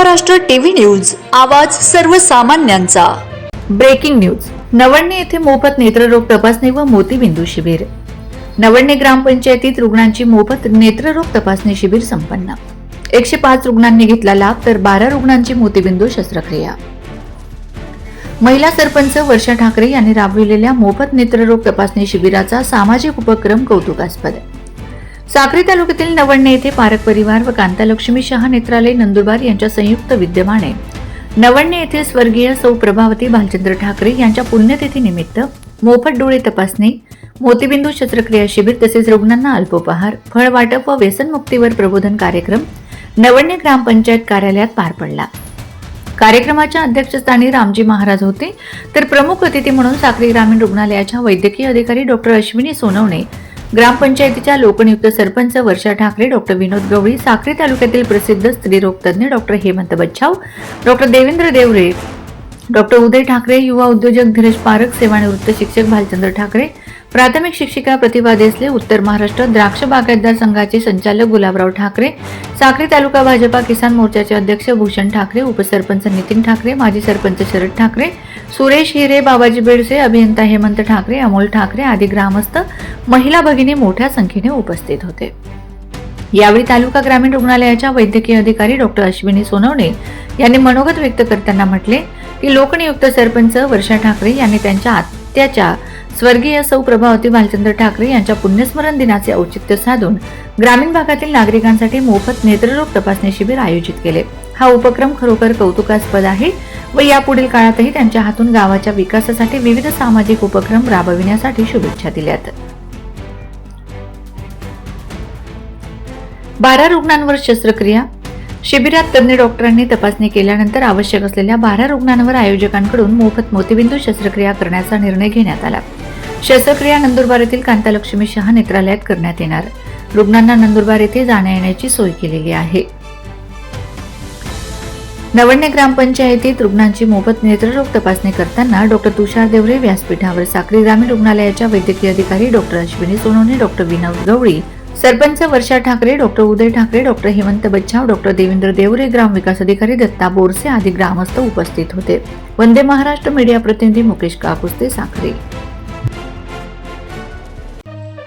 Maharashtra TV news आवाज सर्वसामान्यांचा. Breaking news. नवण्णे येथे मोफत नेत्ररोग तपासणी व मोतीबिंदू शिबिर. नवण्णे ग्रामपंचायतीत रुग्णांची मोफत नेत्ररोग तपासणी शिबिर संपन्न. एकशे पाच रुग्णांनी घेतला लाभ तर बारा रुग्णांची मोतीबिंदू शस्त्रक्रिया. महिला सरपंच वर्षा ठाकरे यांनी राबविलेल्या मोफत नेत्ररोग तपासणी शिबिराचा सामाजिक उपक्रम कौतुकास्पद. साक्री तालुक्यातील नवण्णे येथे पारक परिवार व कांतालक्ष्मी शहा नेत्रालय नंदुरबार यांच्या संयुक्त विद्यमाने नवण्णे येथे स्वर्गीय सौ प्रभावती भालचंद्र ठाकरे यांच्या पुण्यतिथीनिमित्त मोफत डोळे तपासणी मोतीबिंदू शस्त्रक्रिया शिबिर तसेच रुग्णांना अल्पोपहार फळ वाटप व व्यसनमुक्तीवर प्रबोधन कार्यक्रम नवण्णे ग्रामपंचायत कार्यालयात पार पडला. कार्यक्रमाच्या अध्यक्षस्थानी रामजी महाराज होते. तर प्रमुख अतिथी म्हणून साक्री ग्रामीण रुग्णालयाच्या वैद्यकीय अधिकारी डॉक्टर अश्विनी सोनवणे ग्रामपंचायतीच्या लोकनियुक्त सरपंच वर्षा ठाकरे डॉक्टर विनोद गवळी साक्री तालुक्यातील प्रसिद्ध स्त्रीरोग तज्ज्ञ doctor Hemant Bachhav doctor Devendra Deore doctor Uday Thakare युवा उद्योजक धीरज पारख सेवानिवृत्त शिक्षक भालचंद्र ठाकरे प्राथमिक शिक्षिका प्रतिभा देसले उत्तर महाराष्ट्र द्राक्ष बागायतदार संघाचे संचालक गुलाबराव ठाकरे साक्री तालुका भाजपा किसान मोर्चाचे अध्यक्ष भूषण ठाकरे उपसरपंच नितीन ठाकरे माजी सरपंच शरद ठाकरे सुरेश हिरे बाबाजी बेडसे अभियंता हेमंत ठाकरे अमोल ठाकरे आदी ग्रामस्थ महिला भगिनी मोठ्या संख्येने उपस्थित होते. यावेळी तालुका ग्रामीण रुग्णालयाच्या वैद्यकीय अधिकारी डॉक्टर अश्विनी सोनवणे यांनी मनोगत व्यक्त करताना म्हटले की लोकनियुक्त सरपंच वर्षा ठाकरे यांनी त्यांच्या आत्याच्या स्वर्गीय सौ प्रभावती भालचंद्र ठाकरे यांच्या पुण्यस्मरण दिनाचे औचित्य साधून ग्रामीण भागातील नागरिकांसाठी मोफत नेत्ररोग तपासणी शिबिर आयोजित केले. हा उपक्रम खरोखर कौतुकास्पद आहे व यापुढील काळातही त्यांच्या हातून गावाच्या विकासासाठी विविध सामाजिक उपक्रम राबविण्यासाठी शुभेच्छा दिल्यात. बारा रुग्णांवर शस्त्रक्रिया. शिबिरात तज्ज्ञ डॉक्टरांनी तपासणी केल्यानंतर आवश्यक असलेल्या बारा रुग्णांवर आयोजकांकडून मोफत मोतीबिंदू शस्त्रक्रिया करण्याचा निर्णय घेण्यात आला. शस्त्रक्रिया नंदुरबार येथील कांतालक्ष्मी शहा नेत्रालयात करण्यात येणार. रुग्णांना नंदुरबार येथे जाण्या येण्याची सोय केलेली आहे. नवण्य ग्रामपंचायतीत रुग्णांची मोफत नेत्ररोग तपासणी करताना डॉक्टर तुषार देवरे व्यासपीठावर साक्री ग्रामीण रुग्णालयाच्या वैद्यकीय अधिकारी doctor Ashwini Sonawane doctor Vinod Gawali sarpanch Varsha Thakare doctor Uday Thakare doctor Hemant Bachhav doctor Devendra Deore ग्रामविकास अधिकारी दत्ता बोरसे आदी ग्रामस्थ उपस्थित होते. वंदे महाराष्ट्र मीडिया प्रतिनिधी मुकेश काकुस्ते साखरे.